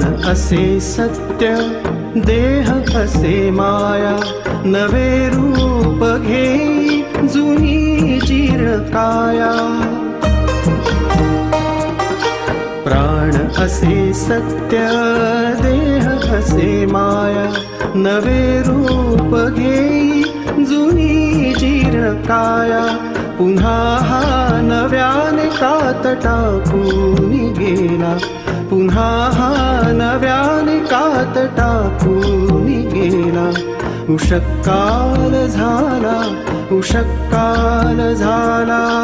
प्राण असे सत्य देह असे माया? नवे रूप घे जुनी जीर्काया प्राण असे सत्य देह असे माया? नवे रूप घे जुनी जीर्ण काया. पुन्हा हा नव्याने कात टाकून गेला? पुन्हा हा नव्याने कात टाकून गेला. उषक्काल झाला उषक्काल झाला.